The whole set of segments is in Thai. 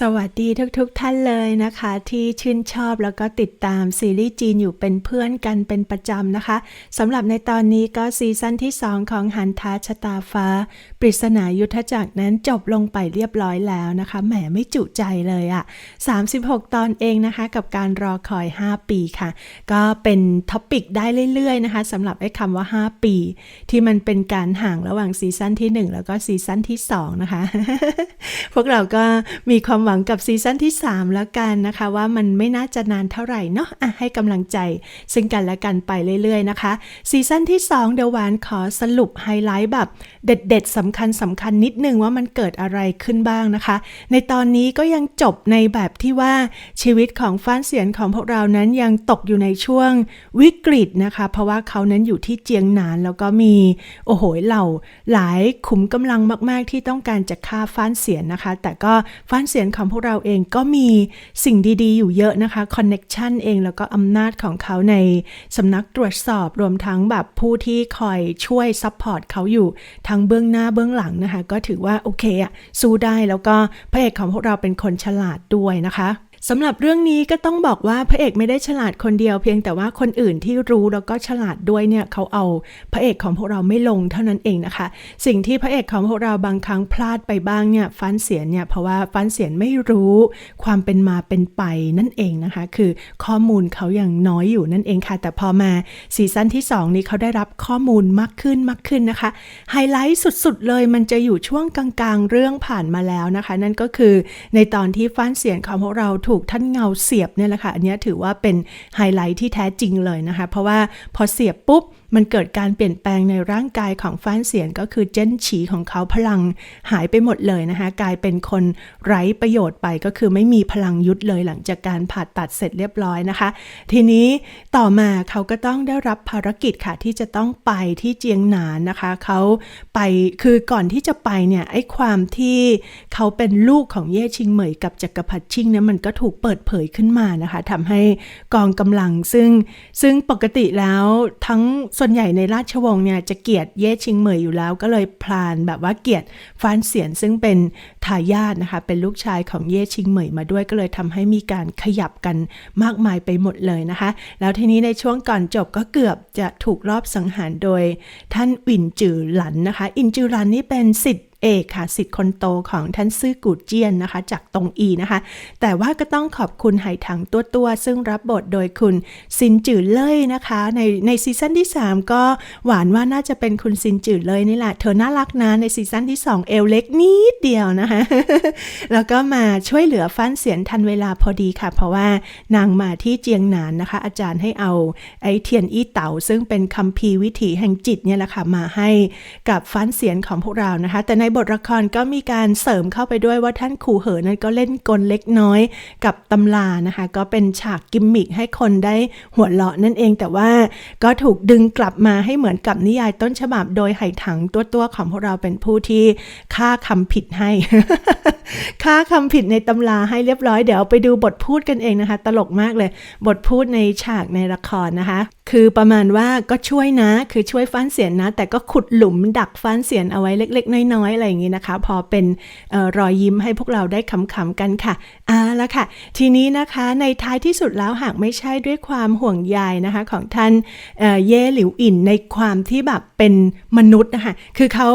สวัสดีทุกๆทท่านเลยนะคะ ที่ชื่นชอบแล้วก็ติดตามซีรีส์จีนอยู่เป็นเพื่อนกันเป็นประจำนะคะสำหรับในตอนนี้ก็ซีซั่นที่ 2 ของหันท้าชะตาฟ้า ปริศนายุทธจักรนั้นจบลงไปเรียบร้อยแล้วนะคะแหมไม่จุใจเลยอะ่ะ 36 ตอนเองนะคะ กับการรอคอย 5 ปีค่ะ ก็เป็นท็อปิกได้เรื่อยๆนะคะสำหรับไอ้คำว่า 5 ปี ที่มันเป็นการห่างระหว่างซีซั่นที่ 1 แล้วก็ซีซั่นที่2นะคะพวกเราก็มีความหวังกับซีซั่นที่ 3 แล้วกันนะคะ ว่ามันไม่น่าจะนานเท่าไหร่เนาะะให้กำลังใจซึ่งกันและกันไปเรื่อยๆนะคะ ซีซั่นที่2เดวหวานขอสรุปไฮไลท์แบบเด็ดๆสำคัญสำคัญนิดนึงว่ามันเกิดอะไรขึ้นบ้างนะคะ ในตอนนี้ก็ยังจบในแบบที่ว่าชีวิตของฟ้านเสียนของพวกเรานั้นยังตกอยู่ในช่วงวิกฤตนะคะ เพราะว่าเขานั้นอยู่ที่เจียงหนานแล้วก็มีโอ้โหเหล่าหลายขุมกำลังมาก ๆ ที่ต้องการจะฆ่าฟ้านเสียนนะคะ แต่ก็ฟ้านเสียนของพวกเราเองก็มีสิ่งดีๆ อยู่เยอะนะคะคอนเน็ชันเองแล้วก็อำนาจของเขาในสำนักตรวจสอบรวมทั้งแบบผู้ที่คอยช่วยซัพพอร์ตเขาอยู่ทั้งเบื้องหน้าเบื้องหลังนะคะ ก็ถือว่าโอเคอะสู้ได้แล้วก็พระเอกของพวกเราเป็นคนฉลาดด้วยนะคะ สำหรับเรื่องนี้ก็ต้องบอกว่าพระเอกไม่ได้ฉลาดคนเดียว เพียงแต่ว่าคนอื่นที่รู้แล้วก็ฉลาดด้วยเนี่ยเขาเอาพระเอกของพวกเราไม่ลงเท่านั้นเองนะคะ สิ่งที่พระเอกของพวกเราบางครั้งพลาดไปบ้างเนี่ยฟันเสียนเนี่ยเพราะว่าฟันเสียนไม่รู้ความเป็นมาเป็นไปนั่นเองนะคะ คือข้อมูลเขาอย่างน้อยอยู่นั่นเองค่ะ แต่พอมาซีซั่นที่ 2 นี้เขาได้รับข้อมูลมากขึ้นมากขึ้นนะคะไฮไลท์สุดๆ เลยมันจะอยู่ช่วงกลางๆ เรื่องผ่านมาแล้วนะคะ นั่นก็คือในตอนที่ฟันเสียนของพวกเราถูกท่านเงาเสียบเนี่ยแหละค่ะ อันนี้ถือว่าเป็นไฮไลท์ที่แท้จริงเลยนะคะ เพราะว่าพอเสียบปุ๊บมันเกิดการเปลี่ยนแปลงในร่างกายของฟ้านเสียนก็คือเจนฉีของเขาพลังหายไปหมดเลยนะคะ กลายเป็นคนไร้ประโยชน์ไปก็คือไม่มีพลังยุดเลยหลังจากการผ่าตัดเสร็จเรียบร้อยนะคะ ทีนี้ต่อมาเขาก็ต้องได้รับภารกิจค่ะที่จะต้องไปที่เจียงหนานนะคะ เขาไปคือก่อนที่จะไปเนี่ยไอ้ความที่เขาเป็นลูกของเย่ชิงเหมยกับจักรพรรดิชิงเนี่ยมันก็ถูกเปิดเผยขึ้นมานะคะทำให้กองกำลังซึ่งซึ่งปกติแล้วทั้งส่วนใหญ่ในราชวงศ์เนี่ยจะเกียดเย่ชิงเหมยอยู่แล้ว ก็เลยพลานแบบว่าเกียดฟานเสียนซึ่งเป็นทายาทนะคะเป็นลูกชายของเย่ชิงเหมยมาด้วยก็เลยทำให้มีการขยับกันมากมายไปหมดเลยนะคะ แล้วทีนี้ในช่วงก่อนจบก็เกือบจะถูกรอบสังหารโดย ท่านอินจือหลันนะคะ อินจือหลันนี่เป็นสิทธิเอกค่ะสิทธิ์คนโตของท่านซื่อกูเจียนนะคะ จากตงอีนะคะ แต่ว่าก็ต้องขอบคุณไหถังตัวตัว ซึ่งรับบทโดยคุณซินจือเล่ยนะคะ ในในซีซั่นที่ 3 ก็หวานว่าน่าจะเป็นคุณซินจือเลยนี่แหละ เธอน่ารักนะในซีซั่นที่ 2 เอลเล็กนิดเดียวนะคะ แล้วก็มาช่วยเหลือฟันเสียนทันเวลาพอดีค่ะ เพราะว่านางมาที่เจียงหนานนะคะ อาจารย์ให้เอาไอเทียนอี้เต๋าซึ่งเป็นคัมภีร์วิถีแห่งจิตเนี่ยแหละค่ะมาให้กับฟันเสียนของพวกเรานะคะ แต่ในบทละครก็มีการเสริมเข้าไปด้วยว่าท่านขู่เหอนั้นก็เล่นกลเล็กน้อยกับตำลานะคะ ก็เป็นฉากกิมมิคให้คนได้หัวเราะนั่นเองแต่ว่าก็ถูกดึงกลับมาให้เหมือนกับนิยายต้นฉบับโดยไหถังตัวตัวของพวกเราเป็นผู้ที่ค่าคำผิดให้ ค่าคำผิดในตำราให้เรียบร้อยเดี๋ยวไปดูบทพูดกันเองนะคะ ตลกมากเลย บทพูดในฉากในละครนะคะคือประมาณว่าก็ช่วยนะ คือช่วยฟันเสียนนะ แต่ก็ขุดหลุมดักฟันเสียนเอาไว้เล็ก ๆ น้อยๆอะไรอย่างนี้นะคะ พอเป็นออรอยยิ้มให้พวกเราได้ขำๆกันค่ะอ่าแล้วค่ะ ทีนี้นะคะในท้ายที่สุดแล้วหากไม่ใช่ด้วยความห่วงใยนะคะของท่านเเย่หลิวอินในความที่แบบเป็นมนุษย์นะคะคือเขา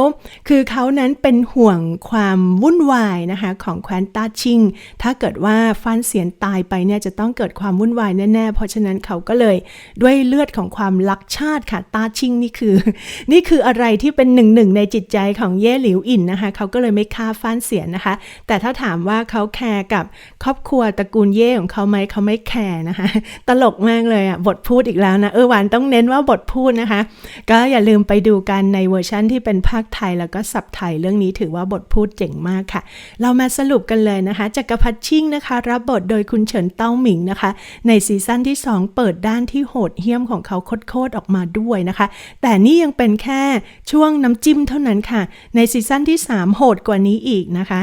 คือเขานั้นเป็นห่วงความวุ่นวายนะคะของแคว้นต้าชิง ถ้าเกิดว่าฟันเสียนตายไปเนี่ยจะต้องเกิดความวุ่นวายแน่ๆเพราะฉะนั้นเขาก็เลยด้วยเลือดของความรักชาติค่ะ ตาชิงนี่คือ นี่คืออะไรที่เป็นหนึ่งหนึ่งในจิตใจของเย่หลิวอินนะคะ เขาก็เลยไม่ฆ่าฟันเสียนะคะ แต่ถ้าถามว่าเขาแคร์กับครอบครัวตระกูลเย่ของเขาไหมเขาไม่แคร์นะคะ ตลกมากเลยอะ บทพูดอีกแล้วนะ เออหวานต้องเน้นว่าบทพูดนะคะ ก็อย่าลืมไปดูกันในเวอร์ชั่นที่เป็นภาคไทยแล้วก็สับไทยเรื่องนี้ถือว่าบทพูดเจ๋งมากค่ะ เรามาสรุปกันเลยนะคะจักรพัฒชิ่งนะคะ รับบทโดยคุณเฉินเต้าหมิงนะคะ ในซีซั่นที่ 2 เปิดด้านที่โหดเหี้ยมของเขาโคตรๆออกมาด้วยนะคะ แต่นี่ยังเป็นแค่ช่วงน้ำจิ้มเท่านั้นค่ะ ในซีซั่นที่ 3 โหดกว่านี้อีกนะคะ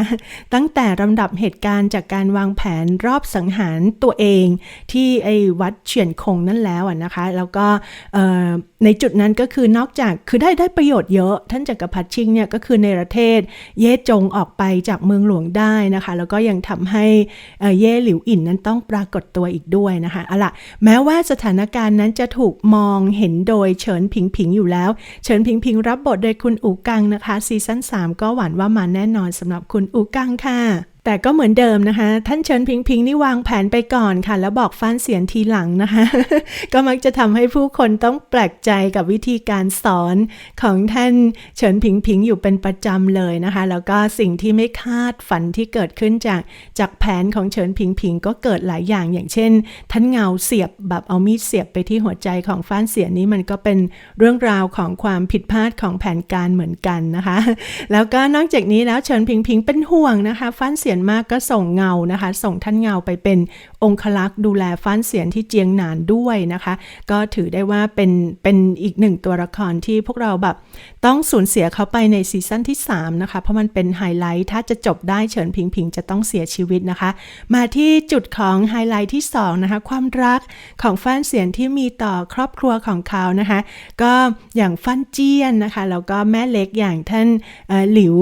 ตั้งแต่ลำดับเหตุการณ์จากการวางแผนรอบสังหารตัวเองที่ไอ้วัดเฉียนคงนั่นแล้วนะคะ แล้วก็ในจุดนั้นก็คือนอกจากคือได้ได้ประโยชน์เยอะ ท่านจักรพรรดิชิงเนี่ยก็คือในประเทศเย่จงออกไปจากเมืองหลวงได้นะคะ แล้วก็ยังทำให้เอ่อเย่หลิวอินนั้นต้องปรากฏตัวอีกด้วยนะคะเอาล่ะแม้ว่าสถานการณ์นั้นจะถูกมองเห็นโดยเฉินผิงผิงอยู่แล้ว เฉินผิงผิงรับบทโดยคุณอูกังนะคะซีซั่น3 ก็หวั่นว่ามาแน่นอนสำหรับคุณอูกังค่ะ แต่ก็เหมือนเดิมนะคะ ท่านเฉินพิงพิงนี่วางแผนไปก่อนค่ะ แล้วบอกฟ้านเสียนทีหลังนะคะ ก็มักจะทำให้ผู้คนต้องแปลกใจกับวิธีการสอนของท่านเฉินพิงพิงอยู่เป็นประจำเลยนะคะ แล้วก็สิ่งที่ไม่คาดฝันที่เกิดขึ้นจากจากแผนของเฉินพิงพิงก็เกิดหลายอย่างอย่างเช่น ท่านเงาเสียบแบบเอามีดเสียบไปที่หัวใจของฟ้านเสียนนี้มันก็เป็นเรื่องราวของความผิดพลาดของแผนการเหมือนกันนะคะ แล้วก็นอกจากนี้แล้วเฉินพิงพิงเป็นห่วงนะคะฟ้านเสียนมากก็ส่งเงานะคะ ส่งท่านเงาไปเป็นองคลักษ์ดูแลฟ้านเสียนที่เจียงหนานด้วยนะคะ ก็ถือได้ว่าเป็นเป็นอีกหนึ่งตัวละครที่พวกเราแบบต้องสูญเสียเขาไปในซีซั่นที่ 3 นะคะ เพราะมันเป็นไฮไลท์ถ้าจะจบได้เฉินพิงพิงจะต้องเสียชีวิตนะคะ มาที่จุดของไฮไลท์ที่ 2 นะคะ ความรักของฟ้านเสียนที่มีต่อครอบครัวของเขานะคะ ก็อย่างฟันเจียนนะคะแล้วก็แม่เล็กอย่างท่านหลิว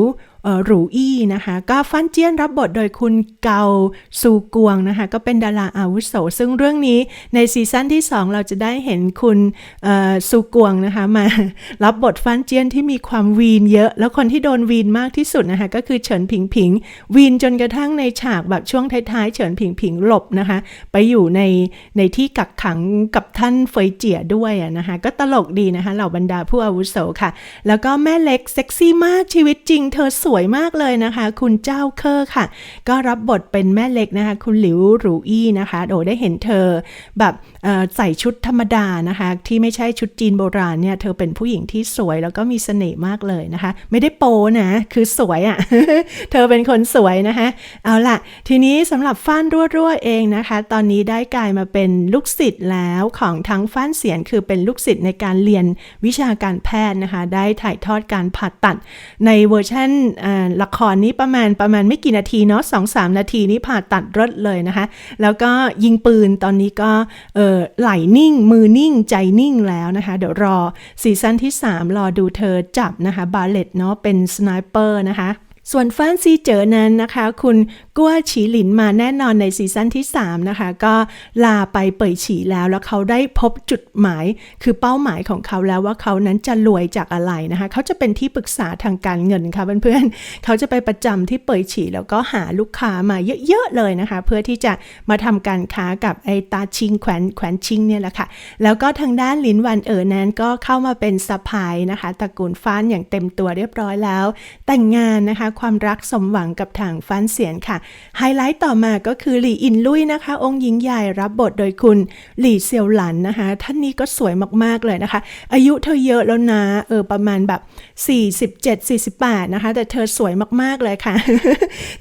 หรูอี้นะคะ ก็ฟันเจียนรับบทโดยคุณเกาซูกวงนะคะ ก็เป็นดาราอาวุโส ซึ่งเรื่องนี้ในซีซั่นที่ 2 เราจะได้เห็นคุณซูกวงนะคะ มารับบทฟันเจียนที่มีความวีนเยอะ แล้วคนที่โดนวีนมากที่สุดนะคะ ก็คือเฉินผิงผิง วีนจนกระทั่งในฉากแบบช่วงท้ายๆ เฉินผิงผิงหลบนะคะ ไปอยู่ในในที่กักขังกับท่านเฟยเจียด้วยนะคะ ก็ตลกดีนะคะเหล่าบรรดาผู้อาวุโสค่ะ แล้วก็แม่เล็กเซ็กซี่มากชีวิตจริงเธอสวยยมากเลยนะคะ คุณเจ้าเคอร์ค่ะ ก็รับบทเป็นแม่เล็กนะคะ คุณหลิวหรูอี้นะคะโดได้เห็นเธอแบบใส่ชุดธรรมดานะคะ ที่ไม่ใช่ชุดจีนโบราณเนี่ยเธอเป็นผู้หญิงที่สวยแล้วก็มีเสน่ห์มากเลยนะคะ ไม่ได้โปนะคือสวยอะ่ะ เธอเป็นคนสวยนะคะ เอาล่ะ ทีนี้สำหรับฟ้านรั่วๆเองนะคะ ตอนนี้ได้กลายมาเป็นลูกศิษย์แล้วของทั้งฟ้านเสียนคือเป็นลูกศิษย์ในการเรียนวิชาการแพทย์นะคะ ได้ถ่ายทอดการผ่าตัดในเวอร์ชันอ่าละครนี้ประมาณประมาณไม่กี่นาทีเนาะสองสามนาทีนี้ผ่าตัดรถเลยนะคะ แล้วก็ยิงปืนตอนนี้ก็เออไหลนิ่ง มือนิ่งใจนิ่งแล้วนะคะ เดี๋ยวรอซีซั่นที่ 3 รอดูเธอจับนะคะบาเลตเนาะเป็นสไนเปอร์นะคะ ส่วนฟานซีเจอนั้นนะคะ คุณกัวฉีหลินมาแน่นอนในซีซั่นที่ 3 นะคะ ก็ลาไปเป่ยฉีแล้วแล้วเขาได้พบจุดหมาย คือเป้าหมายของเขาแล้วว่าเขานั้นจะรวยจากอะไรนะคะ เขาจะเป็นที่ปรึกษาทางการเงินค่ะเพื่อนๆเขาจะไปประจำที่เป่ยฉีแล้วก็หาลูกค้ามาเยอะๆเลยนะคะ เพื่อที่จะมาทำการค้ากับไอตาชิงแขวนแขวนชิงเนี่ยแหละค่ะ แล้วก็ทางด้านลินวันเอ๋อนั้นก็เข้ามาเป็นสะพายนะคะตระกูลฟ้านอย่างเต็มตัวเรียบร้อยแล้ว แต่งงานนะคะความรักสมหวังกับทางฟ้านเสียนค่ะ ไฮไลท์ต่อมาก็คือหลี่อินลุยนะคะ องค์หญิงใหญ่รับบทโดยคุณหลี่เซียวหลันนะคะ ท่านนี้ก็สวยมากๆเลยนะคะ อายุเธอเยอะแล้วนะเออประมาณแบบ 47 48 นะคะ แต่เธอสวยมากๆเลยค่ะ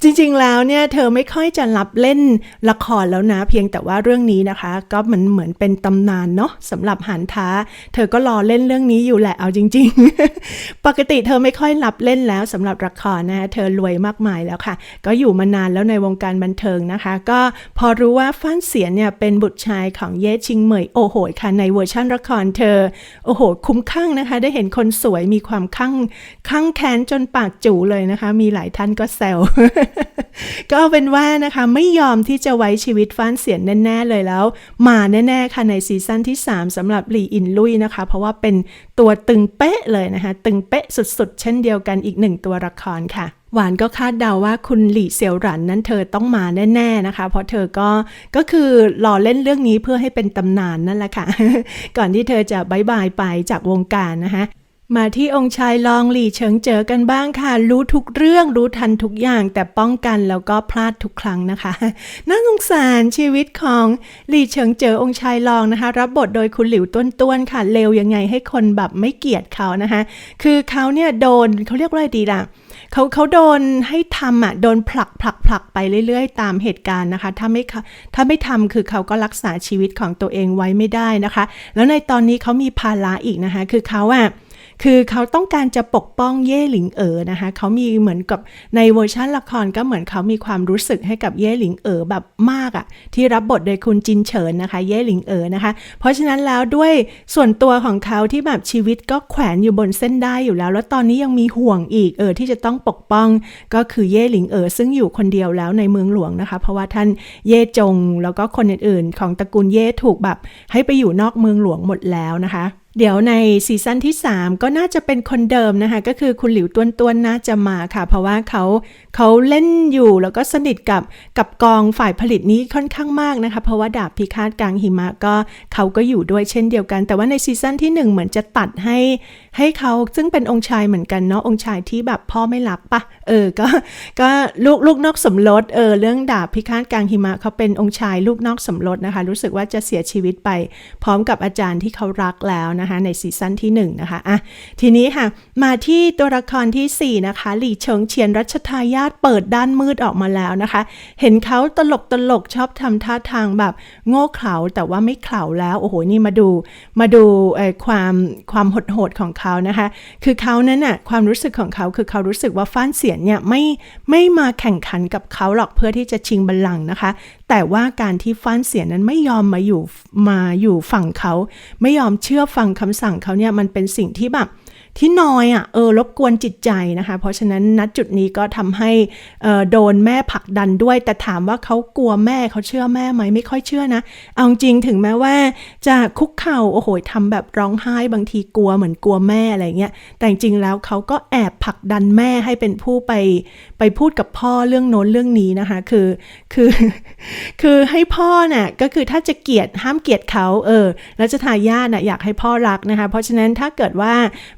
จริงๆแล้วเนี่ยเธอไม่ค่อยจะรับเล่นละครแล้วนะ เพียงแต่ว่าเรื่องนี้นะคะ ก็มันเหมือนเป็นตำนานเนาะสำหรับหันท้า เธอก็รอเล่นเรื่องนี้อยู่แหละเอาจริง ๆ ปกติเธอไม่ค่อยรับเล่นแล้วสำหรับละครนะะเธอรวยมากมายแล้วค่ะ ก็อยู่มานานแล้วในวงการบันเทิงนะคะ ก็พอรู้ว่าฟ้านเสียนเนี่ยเป็นบุตรชายของเย่ชิงเหมยโอโหค่ะในเวอร์ชั่นละครเธอ โอโหคุ้มข้างนะคะ ได้เห็นคนสวยมีความข้างข้างแค้นจนปากจูเลยนะคะ มีหลายท่านก็แซว ก็เป็นว่านะคะไม่ยอมที่จะไว้ชีวิตฟ้านเสียนแน่ ๆ เลยแล้ว มาแน่ ๆ ค่ะในซีซั่นที่ 3สำหรับหลีอินลุยนะคะ เพราะว่าเป็นตัวตึงเป๊ะเลยนะคะ ตึงเป๊ะสุด ๆ เช่นเดียวกันอีกหนึ่งตัวละครค่ะหวานก็คาดเดาว่าคุณหลี่เซียวหรันนั้นเธอต้องมาแน่ ๆนะคะ เพราะเธอก็ก็คือรอเล่นเรื่องนี้เพื่อให้เป็นตำนานนั่นแหละค่ะ ก่อนที่เธอจะบายบายไปจากวงการนะคะ มาที่องค์ชายลองหลี่เฉิงเจอกันบ้างค่ะ รู้ทุกเรื่องรู้ทันทุกอย่าง แต่ป้องกันแล้วก็พลาดทุกครั้งนะคะ น่าสงสารชีวิตของหลี่เฉิงเจอองค์ชายลองนะคะ รับบทโดยคุณหลิวต้นต้วนๆค่ะเลวยังไงให้คนแบบไม่เกลียดเขานะคะ คือเขาเนี่ยโดนเขาเรียกว่าอะไรดีล่ะเขาเขาโดนให้ทำอะโดนผลักผลักผลักไปเรื่อยๆ ตามเหตุการณ์นะคะ ถ้าไม่ถ้าไม่ทำคือเขาก็รักษาชีวิตของตัวเองไว้ไม่ได้นะคะ แล้วในตอนนี้เขามีภาระอีกนะคะ คือเขาอะ คือเขาต้องการจะปกป้องเย่หลิงเอ๋อนะคะเขามีเหมือนกับในเวอร์ชันละครก็เหมือนเขามีความรู้สึกให้กับเย่หลิงเอ๋อแบบมากอะที่รับบทโดยคุณจินเฉินนะคะเย่หลิงเอ๋อนะคะ เพราะฉะนั้นแล้วด้วยส่วนตัวของเขาที่แบบชีวิตก็แขวนอยู่บนเส้นได้อยู่แล้ว แล้วตอนนี้ยังมีห่วงอีกเออที่จะต้องปกป้องก็คือเย่หลิงเอ๋อซึ่งอยู่คนเดียวแล้วในเมืองหลวงนะคะ เพราะว่าท่านเย่จงแล้วก็คนอื่นๆ ของตระกูลเย่ถูกแบบให้ไปอยู่นอกเมืองหลวงหมดแล้วนะคะ เดี๋ยวในซีซั่นที่ 3 ก็น่าจะเป็นคนเดิมนะคะ ก็คือคุณหลิวต้วนต้วนน่าจะมาค่ะ เพราะว่าเขาเขาเล่นอยู่แล้วก็สนิทกับกับกองฝ่ายผลิตนี้ค่อนข้างมากนะคะ เพราะว่าดาบพิฆาตกลางหิมะก็เขาก็อยู่ด้วยเช่นเดียวกัน แต่ว่าในซีซั่นที่ 1 เหมือนจะตัดให้ให้เขาซึ่งเป็นองค์ชายเหมือนกันเนาะองค์ชายที่แบบพ่อไม่รับปะเออก็ก็ลูกลูกนอกสมรสเออเรื่องดาบพิฆาตกลางหิมะเขาเป็นองค์ชายลูกนอกสมรสนะคะ รู้สึกว่าจะเสียชีวิตไป พร้อมกับอาจารย์ที่เขารักแล้วนะคะในซีซั่นที่1นะคะอะทีนี้ค่ะ มาที่ตัวละครที่ 4 นะคะหลี่เฉิงเฉียนรัชทายาทเปิดด้านมืดออกมาแล้วนะคะ เห็นเขาตลกตลกชอบทำท่าทางแบบโง่เขลาแต่ว่าไม่เขลาแล้วโอ้โหนี่มาดูมาดูความความโหดของเขานะคะ คือเขานั้นน่ะความรู้สึกของเขาคือเขารู้สึกว่าฟ้านเสียนเนี่ยไม่ไม่มาแข่งขันกับเขาหรอกเพื่อที่จะชิงบัลลังก์นะคะ แต่ว่าการที่ฟ้านเสียนนั้นไม่ยอมมาอยู่มาอยู่ฝั่งเขา ไม่ยอมเชื่อฟังำสั่งเขาเนี่ยมันเป็นสิ่งที่แบบ ที่น้อยอะเออรบกวนจิตใจนะคะ เพราะฉะนั้นณจุดนี้ก็ทำให้โดนแม่ผลักดันด้วย แต่ถามว่าเขากลัวแม่เขาเชื่อแม่ไหมไม่ค่อยเชื่อนะ เอาจริงถึงแม้ว่าจะคุกเข่าโอ้โหทำแบบร้องไห้บางทีกลัวเหมือนกลัวแม่อะไรเงี้ยแต่จริงแล้วเขาก็แอบผลักดันแม่ให้เป็นผู้ไปไปพูดกับพ่อเรื่องโน้นเรื่องนี้นะคะ คือคือคือให้พ่อน่ะก็คือถ้าจะเกลียดห้ามเกลียดเขาเออแล้วจะทายาทน่ะอยากให้พ่อรักนะคะ เพราะฉะนั้นถ้าเกิดว่า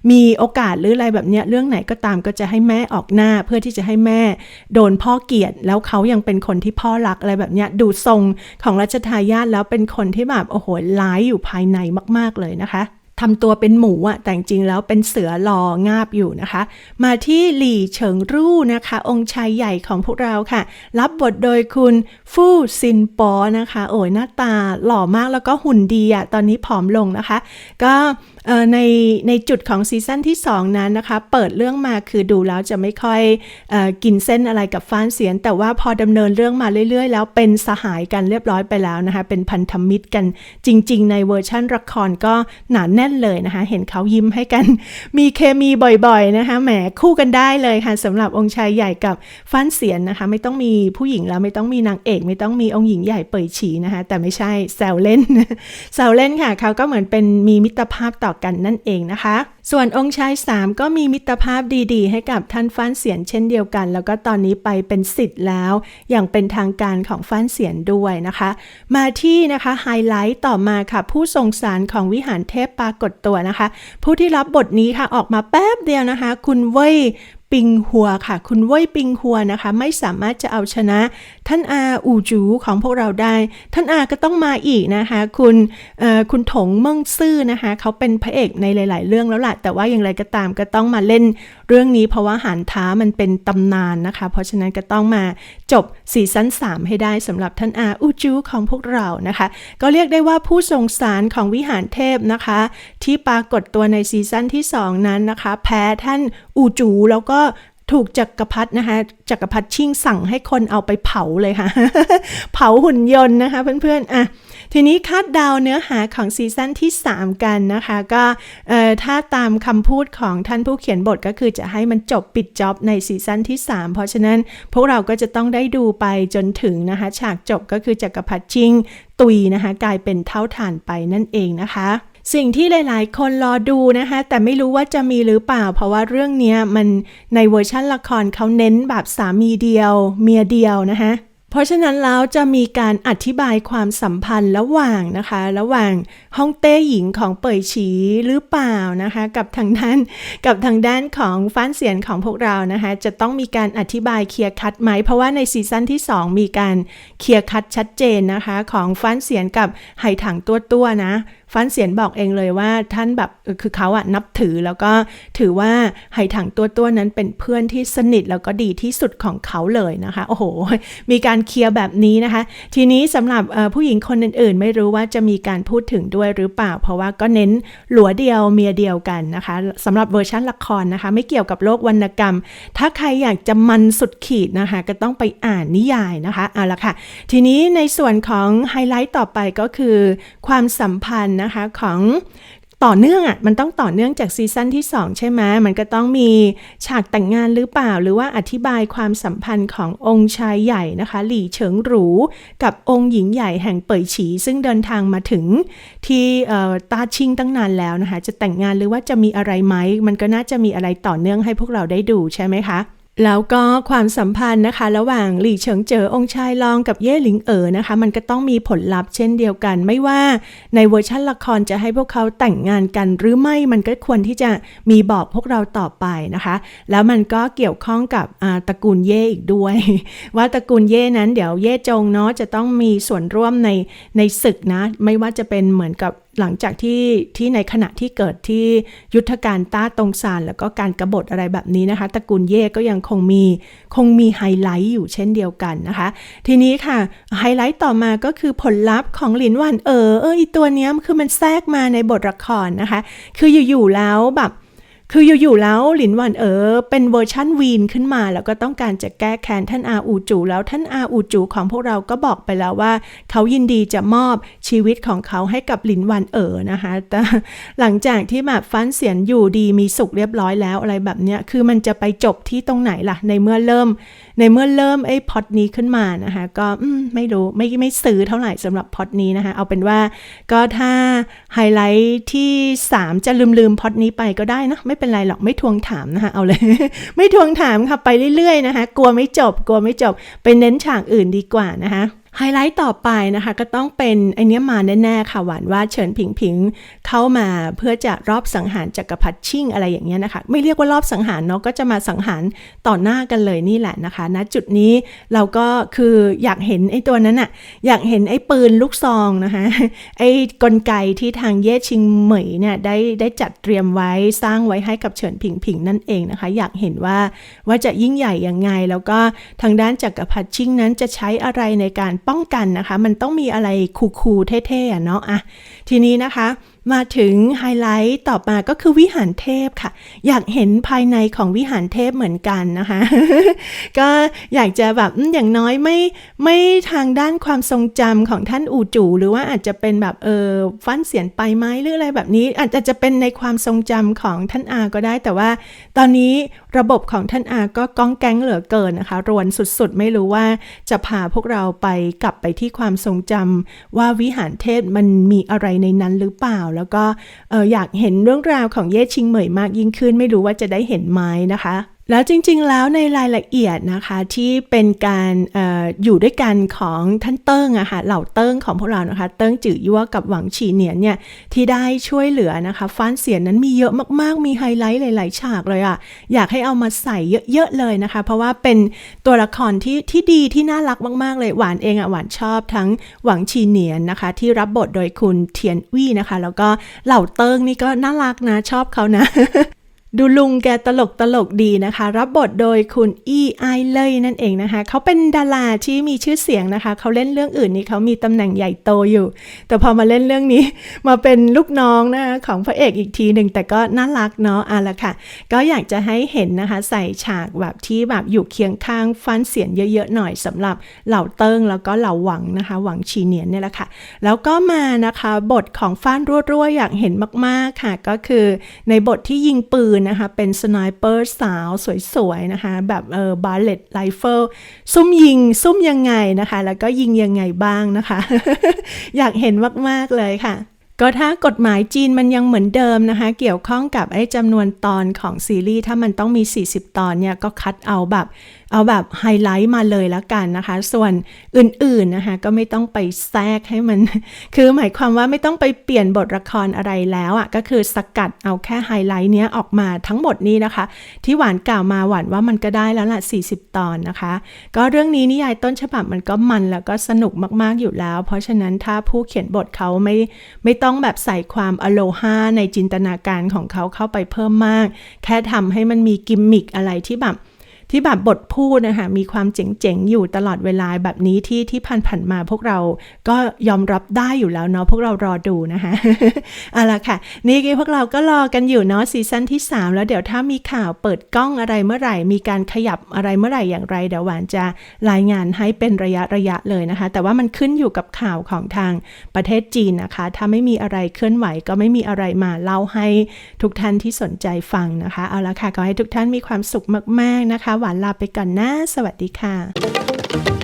มีีโอกาสหรืออะไรแบบเนี้ยเรื่องไหนก็ตามก็จะให้แม่ออกหน้า เพื่อที่จะให้แม่โดนพ่อเกลียดแล้วเขายังเป็นคนที่พ่อรักอะไรแบบเนี้ยดูทรงของรัชทายาทแล้วเป็นคนที่แบบโอ้โหร้ายอยู่ภายในมาก ๆเลยนะคะทำตัวเป็นหมูอะแต่จริงแล้วเป็นเสือรองาบอยู่นะคะ มาที่หลี่เฉิงรู่นะคะ องค์ชายใหญ่ของพวกเราค่ะ รับบทโดยคุณฟู่ซินปอนะคะ โอ้ยหน้าตาหล่อมากแล้วก็หุ่นดีอะตอนนี้ผอมลงนะคะ ก็ ในในจุดของซีซั่นที่ 2 นั้นนะคะ เปิดเรื่องมาคือดูแล้วจะไม่ค่อยอกินเส้นอะไรกับฟ้านเสียน แต่ว่าพอดำเนินเรื่องมาเรื่อย ๆ แล้วเป็นสหายกันเรียบร้อยไปแล้วนะคะ เป็นพันธมิตรกันจริง ๆ ในเวอร์ชั่นละครก็หนาแน่นเลยนะคะ เห็นเขายิ้มให้กัน มีเคมีบ่อยๆนะคะแหมคู่กันได้เลยค่ะสำหรับองค์ชายใหญ่กับฟ้านเสียนนะคะ ไม่ต้องมีผู้หญิงแล้วไม่ต้องมีนางเอก ไม่ต้องมีองค์หญิงใหญ่เปิดฉีนะคะแต่ไม่ใช่แซวเล่นแซวเล่นค่ะเขาก็เหมือนเป็นมีมิตรภาพต่อกันนั่นเองนะคะ ส่วนองค์ชาย 3 ก็มีมิตรภาพดีๆ ให้กับท่านฟ้านเสียนเช่นเดียวกัน แล้วก็ตอนนี้ไปเป็นสิทธิ์แล้ว อย่างเป็นทางการของฟ้านเสียนด้วยนะคะ มาที่นะคะไฮไลท์ต่อมาค่ะ ผู้ทรงสารของวิหารเทพปรากฏตัวนะคะ ผู้ที่รับบทนี้ค่ะออกมาแป๊บเดียวนะคะ คุณเว่ย ปิงหัวค่ะ คุณเว่ยปิงหัวนะคะ ไม่สามารถจะเอาชนะ ท่านอาอูจูของพวกเราได้ ท่านอาก็ต้องมาอีกนะคะ คุณคุณถงเมิงซื่อนะคะ เขาเป็นพระเอกในหลาย ๆ เรื่องแล้วล่ะ แต่ว่าอย่างไรก็ตามก็ต้องมาเล่นเรื่องนี้เพราะว่าหันท้ามันเป็นตำนานนะคะ เพราะฉะนั้นก็ต้องมาจบซีซั่น3 ให้ได้สำหรับท่านอาอูจูของพวกเรานะคะ ก็เรียกได้ว่าผู้ทรงสารของวิหารเทพนะคะ ที่ปรากฏตัวในซีซั่นที่ 2 นั้นนะคะ แพ้ท่าน อูจูแล้วก็ถูกจักรพรรดินะคะจักรพรรดิชิ่งสั่งให้คนเอาไปเผาเลยค่ะ เผาหุ่นยนต์นะคะเพื่อนๆอะทีนี้คาดเดาเนื้อหาของซีซั่นที่ 3 กันนะคะ ก็ถ้าตามคำพูดของท่านผู้เขียนบทก็คือจะให้มันจบปิดจ็อบในซีซั่นที่ 3 เพราะฉะนั้นพวกเราก็จะต้องได้ดูไปจนถึงนะคะ ฉากจบก็คือจักรพรรดิชิงตุยนะคะ กลายเป็นเท่าฐานไปนั่นเองนะคะ สิ่งที่หลาย ๆ คนรอดูนะคะ แต่ไม่รู้ว่าจะมีหรือเปล่า เพราะว่าเรื่องนี้มันในเวอร์ชั่นละครเขาเน้นแบบสามีเดียว เมียเดียวนะคะเพราะฉะนั้นแล้วจะมีการอธิบายความสัมพันธ์ระหว่างนะคะ ระหว่างฮ่องเต้หญิงของเป่ยฉีหรือเปล่านะคะ กับทางด้านกับทางด้านของฟ้านเสียนของพวกเรานะคะ จะต้องมีการอธิบายเคลียร์คัดไหม เพราะว่าในซีซั่นที่ 2 มีการเคลียร์คัดชัดเจนนะคะ ของฟ้านเสียนกับไหถังตัวตัวนะฟันเสียนบอกเองเลยว่าท่านแบบคือเขาอะนับถือแล้วก็ถือว่าไหถังตัวตัวนั้นเป็นเพื่อนที่สนิทแล้วก็ดีที่สุดของเขาเลยนะคะ โอ้โห มีการเคลียร์แบบนี้นะคะ ทีนี้สำหรับผู้หญิงคนอื่นๆ ไม่รู้ว่าจะมีการพูดถึงด้วยหรือเปล่า เพราะว่าก็เน้นหลัวเดียวเมียเดียวกันนะคะสำหรับเวอร์ชันละครนะคะ ไม่เกี่ยวกับโลกวรรณกรรม ถ้าใครอยากจะมันสุดขีดนะคะ ก็ต้องไปอ่านนิยายนะคะเอาละค่ะ ทีนี้ในส่วนของไฮไลท์ต่อไปก็คือ ความสัมพันธ์นะคะของต่อเนื่องอะมันต้องต่อเนื่องจากซีซั่นที่ 2 ใช่ไหมมันก็ต้องมีฉากแต่งงานหรือเปล่า หรือว่าอธิบายความสัมพันธ์ขององค์ชายใหญ่นะคะ หลี่เฉิงหรู กับองค์หญิงใหญ่แห่งเป่ยฉี ซึ่งเดินทางมาถึงที่ตาชิงตั้งนานแล้วนะคะ จะแต่งงานหรือว่าจะมีอะไรไหม มันก็น่าจะมีอะไรต่อเนื่องให้พวกเราได้ดูใช่ไหมคะ แล้วก็ความสัมพันธ์นะคะ ระหว่างหลี่เฉิงเจอองค์ชายรองกับเย่หลิงเอ๋อนะคะ มันก็ต้องมีผลลัพธ์เช่นเดียวกัน ไม่ว่าในเวอร์ชันละครจะให้พวกเขาแต่งงานกัน หรือไม่มันก็ควรที่จะมีบอกพวกเราต่อไปนะคะ แล้วมันก็เกี่ยวข้องกับตระกูลเย่อีกด้วย ว่าตระกูลเย่นั้นเดี๋ยวเย่จงเนาะจะต้องมีส่วนร่วมในในศึกนะ ไม่ว่าจะเป็นเหมือนกับ หลังจากที่ที่ในขณะที่เกิดที่ยุทธการต้าตรงซานแล้วก็การกรบฏอะไรแบบนี้นะคะตระกูลเย่ก็ยังคงมีคงมีไฮไลท์อยู่เช่นเดียวกันนะคะ ทีนี้ค่ะไฮไลท์ต่อมาก็คือผลลัพธ์ของหลินหวันเออเอออีตัวเนี้ยคือมันแทรกมาในบทละครนะคะ คืออยู่ๆแล้วแบบ คืออยู่ๆแล้วหลินหวันเอ๋อเป็นเวอร์ชั่นวีนขึ้นมา แล้วก็ต้องการจะแก้แค้นท่านอาอูจู แล้วท่านอาอูจูของพวกเราก็บอกไปแล้วว่า เขายินดีจะมอบชีวิตของเขาให้กับหลินหวันเอ๋อนะคะแต่หลังจากที่แบบฟันเสียนอยู่ดีมีสุขเรียบร้อยแล้วอะไรแบบเนี้ยคือมันจะไปจบที่ตรงไหนล่ะในเมื่อเริ่ม ในเมื่อเริ่มไอ้พอดนี้ขึ้นมานะคะ ก็ไม่รู้ไม่ไม่ซื้อเท่าไหร่สำหรับพอดนี้นะคะ เอาเป็นว่าก็ถ้าไฮไลท์ที่ 3 จะลืมลืมพอดนี้ไปก็ได้นะ ไม่เป็นไรหรอกไม่ทวงถามนะคะเอาเลย ไม่ทวงถามค่ะไปเรื่อยๆนะคะ กลัวไม่จบ กลัวไม่จบ ไปเน้นฉากอื่นดีกว่านะคะ ไฮไลท์ต่อไปนะคะ ก็ต้องเป็นไอเนี้ยมาแน่ๆค่ะหวานว่าเฉินผิงผิงเข้ามาเพื่อจะรอบสังหารจักรพรรดิชิ่งอะไรอย่างเงี้ยนะคะ ไม่เรียกว่ารอบสังหารเนาะก็จะมาสังหารต่อหน้ากันเลยนี่แหละนะคะณจุดนี้เราก็คืออยากเห็นไอตัวนั้นอะอยากเห็นไอปืนลูกซองนะคะไอกลไกที่ทางเย่ชิงเหมยเนี่ยได้ได้จัดเตรียมไว้สร้างไว้ให้กับเฉินผิงผิงนั่นเองนะคะ อยากเห็นว่าว่าจะยิ่งใหญ่ยังไง แล้วก็ทางด้านจักรพรรดิชิ่งนั้นจะใช้อะไรในการป้องกันนะคะ มันต้องมีอะไรคูลๆเท่ๆเนาะอะทีนี้นะคะ มาถึงไฮไลท์ต่อมาก็คือวิหารเทพค่ะ อยากเห็นภายในของวิหารเทพเหมือนกันนะคะ ก็อยากจะแบบอย่างน้อยไม่ไม่ทางด้านความทรงจำของท่านอูจูหรือว่าอาจจะเป็นแบบเออฟันเสียนไปไหมหรืออะไรแบบนี้ อาจจะจะเป็นในความทรงจำของท่านอาก็ได้ แต่ว่าตอนนี้ระบบของท่านอาก็ก้องแก๊งเหลือเกินนะคะ รวนสุดๆ ไม่รู้ว่าจะพาพวกเราไปกลับไปที่ความทรงจำว่าวิหารเทพมันมีอะไรในนั้นหรือเปล่า แล้วก็อออยากเห็นเรื่องราวของเย่ชิงเหมยมากยิ่งขึ้น ไม่รู้ว่าจะได้เห็นไหมนะคะ แล้วจริงๆแล้วในรายละเอียดนะคะที่เป็นการอออยู่ด้วยกันของท่านเติ้งอะค่ะเหล่าเติ้งของพวกเรานะคะ เติ้งจื่อยั่วกับหวังฉีเหนียนเนี่ยที่ได้ช่วยเหลือนะคะฟ้านเสียนนั้นมีเยอะมากๆ มีไฮไลท์หลาย ๆ ฉากเลยอะอยากให้เอามาใส่เยอะๆเลยนะคะ เพราะว่าเป็นตัวละครที่ที่ดีที่น่ารักมากๆ เลยหวานเองอะหวานชอบทั้งหวังฉีเหนียนนะคะ ที่รับบทโดยคุณเทียนวี่นะคะ แล้วก็เหล่าเติ้งนี่ก็น่ารักนะชอบเขานะ ดูลุงแกตลกตลกดีนะคะ รับบทโดยคุณอี้ไอเลยนั่นเองนะคะ เขาเป็นดาราที่มีชื่อเสียงนะคะ เขาเล่นเรื่องอื่นนี่เขามีตำแหน่งใหญ่โตอยู่ แต่พอมาเล่นเรื่องนี้ มาเป็นลูกน้องนะคะของพระเอกอีกทีหนึ่งแต่ก็น่ารักเนาะอะละค่ะ ก็อยากจะให้เห็นนะคะ ใส่ฉากแบบที่แบบอยู่เคียงข้างฟันเสียงเยอะๆหน่อยสำหรับเหล่าเติ้งแล้วก็เหล่าหวังนะคะ หวังชีเนียนเนี่ยแหละค่ะ แล้วก็มานะคะบทของฟ้านรั่วๆอยากเห็นมากๆค่ะ ก็คือในบทที่ยิงปืนนะคะ เป็นสไนเปอร์สาวสวยๆนะคะ แบบเออบาเลตไรเฟิลซุ่มยิง ซุ่มยังไงนะคะ แล้วก็ยิงยังไงบ้างนะคะ อยากเห็นมากๆเลยค่ะก็ถ้ากฎหมายจีนมันยังเหมือนเดิมนะคะ เกี่ยวข้องกับไอ้จำนวนตอนของซีรีส์ ถ้ามันต้องมี 40 ตอนเนี่ย ก็คัดเอาแบบเอาแบบไฮไลท์มาเลยแล้วกันนะคะ ส่วนอื่นๆนะคะก็ไม่ต้องไปแทรกให้มัน คือหมายความว่าไม่ต้องไปเปลี่ยนบทละครอะไรแล้วอะ่ะก็คือสกัดเอาแค่ไฮไลท์เนี้ยออกมาทั้งหมดนี้นะคะ ที่หวานกล่าวมาหวานว่ามันก็ได้แล้วล่ะ40 ตอนนะคะ ก็เรื่องนี้นิยายต้นฉบับมันก็มันแล้วก็สนุกมากๆอยู่แล้ว เพราะฉะนั้นถ้าผู้เขียนบทเขาไม่ไม่ต้องแบบใส่ความอโลฮาในจินตนาการของเขาเข้าไปเพิ่มมาก แค่ทำให้มันมีกิมมิคอะไรที่แบบ ที่แบบบทพูดนะคะมีความเจ๋งๆ อยู่ตลอดเวลาแบบนี้ที่ที่ผ่านๆมาพวกเราก็ยอมรับได้อยู่แล้วเนาะพวกเรารอดูนะคะเอาละค่ะ นี่พวกเราก็รอกันอยู่เนาะซีซั่นที่ 3 แล้วเดี๋ยวถ้ามีข่าวเปิดกล้องอะไรเมื่อไหร่ มีการขยับอะไรเมื่อไหร่อย่างไรเดี๋ยวหวานจะรายงานให้เป็นระยะระยะเลยนะคะ แต่ว่ามันขึ้นอยู่กับข่าวของทางประเทศจีนนะคะ ถ้าไม่มีอะไรเคลื่อนไหวก็ไม่มีอะไรมาเล่าให้ทุกท่านที่สนใจฟังนะคะเอาละค่ะขอให้ทุกท่านมีความสุขมากๆนะคะหวานลาไปก่อนนะ สวัสดีค่ะ